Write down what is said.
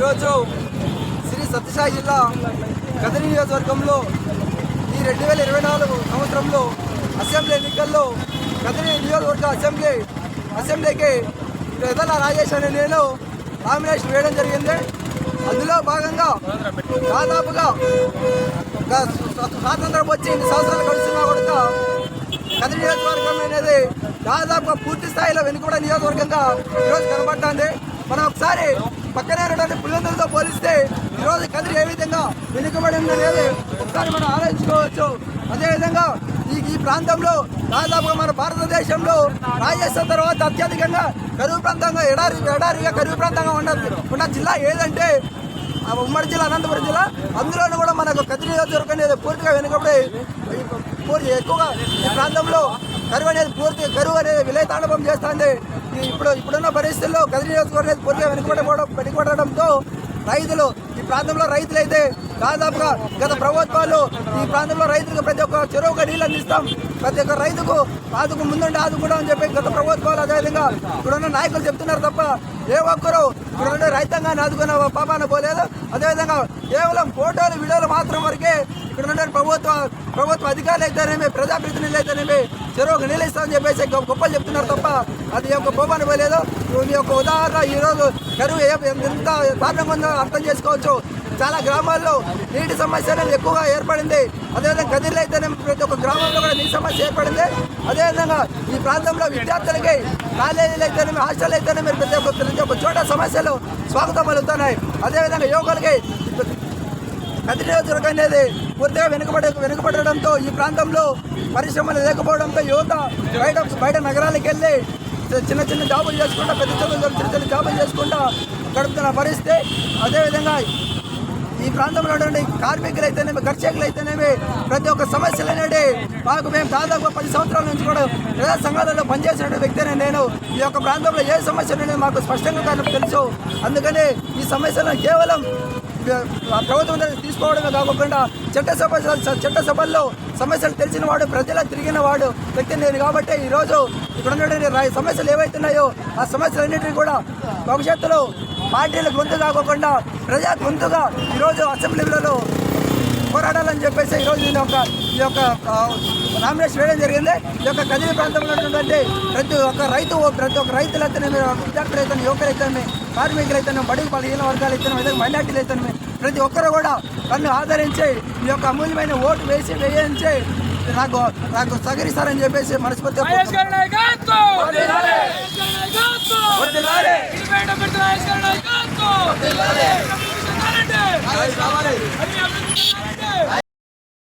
ఈరోజు శ్రీ సత్యసాయి జిల్లా గదరి నియోజకవర్గంలో ఈ రెండు వేల ఇరవై నాలుగు సంవత్సరంలో అసెంబ్లీ ఎన్నికల్లో గదరి నియోజకవర్గ అసెంబ్లీ అసెంబ్లీకి ఎదల రాజేష్ అనే నేను నామినేషన్ వేయడం జరిగింది. అందులో భాగంగా దాదాపుగా ఒక స్వాతంత్రం వచ్చి ఎన్ని సంవత్సరాలు గడుస్తున్నా కూడా కదిరి నియోజకవర్గం అనేది దాదాపుగా పూర్తి స్థాయిలో వెనుకబడ నియోజకవర్గంగా ఈరోజు కనబడుతుంది. మనం ఒకసారి పక్కనే ఉన్నటువంటి పులివెందులతో పోలిస్తే ఈరోజు కదిరి ఏ విధంగా వెనుకబడి ఉందనేది ఒకసారి మనం ఆలోచించుకోవచ్చు. అదేవిధంగా ఈ ఈ ప్రాంతంలో దాదాపుగా మన భారతదేశంలో రాజస్థాన్ తర్వాత అత్యధికంగా కరువు ప్రాంతంగా ఎడారి ఎడారిగా కరువు ప్రాంతంగా ఉన్న ఉన్న జిల్లా ఏదంటే ఆ ఉమ్మడి జిల్లా అనంతపురం జిల్లా. అందులోనూ కూడా మనకు కదిరి నియోజకవర్గం పూర్తిగా వెనుకబడి ఎక్కువగా ఈ ప్రాంతంలో కరువు అనేది పూర్తి కరువు అనేది విలయతాండవం చేస్తుంది. ఇప్పుడు ఇప్పుడున్న పరిస్థితుల్లో కదిరి నియోజకవర్గం అనేది పూర్తిగా వెనుకబడిపోవడం వెనుకబడడంతో రైతులు ఈ ప్రాంతంలో రైతులైతే దాదాపుగా గత ప్రభుత్వాలు ఈ ప్రాంతంలో రైతులకు ప్రతి ఒక్క చెరువుగా నీళ్ళు అందిస్తాం. ప్రతి ఒక్క రైతుకు ఆదుకు ముందుండి ఆదుకుంటాం అని చెప్పి గత ప్రభుత్వాలు అదేవిధంగా ఇప్పుడున్న నాయకులు చెప్తున్నారు తప్ప ఏ ఒక్కరు ఇప్పుడున్న రైతాంగాన్ని ఆదుకున్న పాపాన పోలేదు. అదేవిధంగా కేవలం ఫోటోలు వీడియోలు మాత్రం వరకే ఇక్కడ ఉన్న ప్రభుత్వ ప్రభుత్వ అధికారులు అయితేనేమి ప్రజాప్రతినిధులు అయితేనేమి చెరువుకు నీళ్ళు ఇస్తామని చెప్పేసి గొప్ప- గొప్పలు చెప్తున్నారు తప్ప అది యొక్క పోపాన్ని పోలేదు. మీ యొక్క ఉదాహరణ ఈరోజు కరువు ఎంత దారుణంగా ఉందో అర్థం చేసుకోవచ్చు. చాలా గ్రామాల్లో నీటి సమస్య అనేది ఎక్కువగా ఏర్పడింది. అదేవిధంగా గదిలో అయితేనే ప్రతి ఒక్క గ్రామంలో కూడా నీటి సమస్య ఏర్పడింది. అదేవిధంగా ఈ ప్రాంతంలో విద్యార్థులకి కాలేజీలు అయితేనే హాస్టల్ అయితేనేమి ప్రతి ఒక్క ప్రతి ఒక్క చోట సమస్యలు స్వాగతం పలుకుతున్నాయి. అదేవిధంగా యువకులకి కదిరి నియోజకవర్గం అనేది పూర్తిగా వెనుకబడి వెనుకబడడంతో ఈ ప్రాంతంలో పరిశ్రమలు లేకపోవడంతో యువత బయట బయట నగరాలకు వెళ్ళి చిన్న చిన్న జాబులు చేసుకుంటా పెద్ద చిన్న చిన్న జాబులు చేసుకుంటా గడుపుతున్న పరిస్థితి. అదేవిధంగా ఈ ప్రాంతంలో ఉన్నటువంటి కార్మికులు అయితేనేమి కర్షకులు అయితేనేమి ప్రతి ఒక్క సమస్యలు అనేది మాకు మేము దాదాపు పది సంవత్సరాల నుంచి కూడా ప్రజా సంఘాలలో పనిచేసిన వ్యక్తిని నేను. ఈ యొక్క ప్రాంతంలో ఏ సమస్యలు అనేది మాకు స్పష్టంగా తెలుసు అందుకని ఈ సమస్యలను కేవలం ప్రభుత్వం తీసుకోవడమే కాకుండా చట్టసభ చట్టసభల్లో సమస్యలు తెలిసిన వాడు ప్రజల తిరిగిన వాడు వ్యక్తి నేను కాబట్టి ఈరోజు ఇక్కడ ఉన్నటువంటి సమస్యలు ఏవైతున్నాయో ఆ సమస్యలన్నింటినీ కూడా భవిష్యత్తులో పార్టీల గొంతు కాకుండా ప్రజా గొంతుగా ఈరోజు అసెంబ్లీలలో పోరాడాలని చెప్పేసి ఈరోజు నేను ఒక ఈ యొక్క నామినేషన్ వేయడం జరిగింది. ఈ యొక్క కదిరి ప్రాంతంలో ఉన్నటువంటి ప్రతి ఒక్క రైతు ప్రతి ఒక్క రైతులైతేనే విద్యార్థులు అయితే యువకులైతేనే కార్మికులైతేనే బడుగు బలహీన వర్గాలు అయితేనే అదే మైనార్టీలు అయితేనే ప్రతి ఒక్కరు కూడా నన్ను ఆదరించి ఈ యొక్క అమూల్యమైన ఓటు వేసి వేయించి నాకు నాకు సహకరిస్తారని చెప్పేసి మనస్ఫూర్తిగా మహేష్